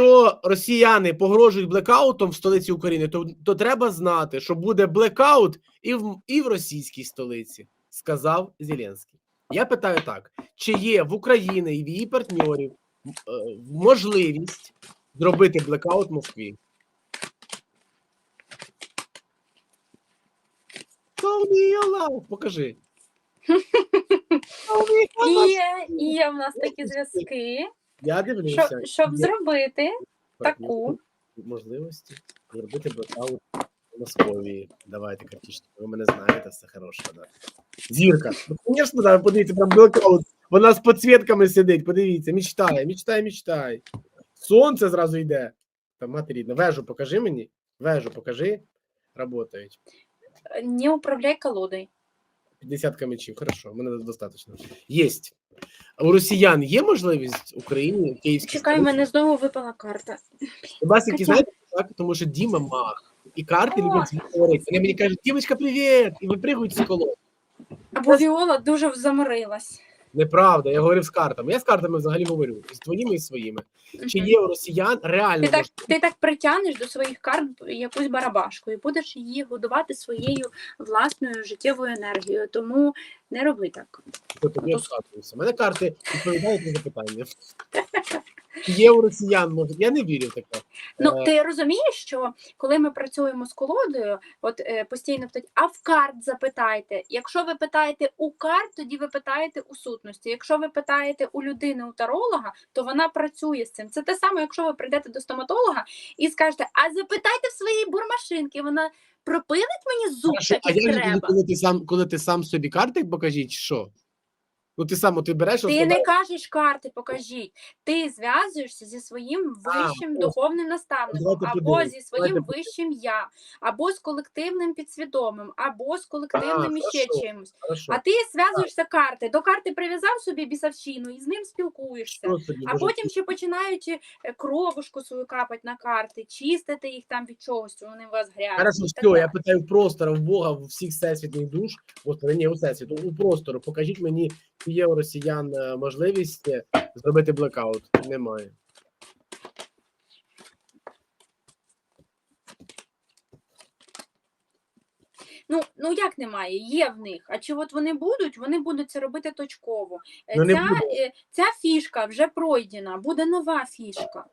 якщо росіяни погрожують блекаутом в столиці України, то, то треба знати, що буде блекаут і в, і в російській столиці, сказав Зеленський. Я питаю так: чи є в Україні і в її партнерів е, можливість зробити блекаут в Москві? Me Покажи. Є, є в нас такі зв'язки. Я дивлюся. Щоб, щоб зробити таку. можливості зробити блокаут в Московії. Давайте картішки. Ви мене знаєте, все хороше. Да. Зірка. Ну, звісно, да, подивіться, там блокаут. Вона з підсвітками сидить. Подивіться, мечтає, мечтай, мечтай. Сонце зразу йде. Там мати рідна. Вежу покажи мені. Вежу покажи. Работають. Не управляй колодою. 50 мечів. Хорошо, мене достатньо. Єсть. А У росіян є можливість Україні, Київській Чекай, мене знову випала карта. У вас які знаєте, так? Тому що Діма мах. І карти люблять говорити. Вони мені кажуть, Дімочка, привіт! І випригують з колон. Або Віола дуже заморилась. Неправда, я говорив з картами. Я з картами взагалі говорю. З твоїми і своїми. Чи є у росіян реально Ти так, ти так притягнеш до своїх карт якусь барабашку і будеш її годувати своєю власною життєвою енергією. Тому не роби так. Тобто я. Мене карти відповідають на запитання. Є у росіян, може. Я не вірю в таке. Ну Е, ти розумієш, що коли ми працюємо з колодою, от е, постійно питають, а в карт запитайте. Якщо ви питаєте у карт, тоді ви питаєте у сутності. Якщо ви питаєте у людини, у таролога, то вона працює з цим. Це те саме, якщо ви прийдете до стоматолога і скажете, а запитайте в своїй бурмашинки, вона пропилить мені зуб Хорошо, так, а як же треба. коли ти сам, коли ти сам собі карти покажіть, що? Ну ти сам ти береш, Ти не кажеш карти, покажіть. Ти зв'язуєшся зі своїм вищим ось. духовним наставником, або зі своїм давайте вищим я, або з колективним підсвідомим, або з колективним іще хорошо. чимось. хорошо. А ти зв'язуєшся карти. До карти прив'язав собі бісовщину і з ним спілкуєшся. Собі, А потім ще починають е, кровушку свою капати на карти, чистити їх там від чогось, вони у вас грязні. Хорошо, і так все, я питаю в простору, в Бога, в всіх всесвітних душ, господи, ні, у всесвіту, у простору, покажіть мені, чи є у росіян е, можливість е, зробити блекаут. Немає. Ну, ну як немає? Є в них. А чи от вони будуть? Вони будуть це робити точково. Ну, ця, е, ця фішка вже пройдена, буде нова фішка.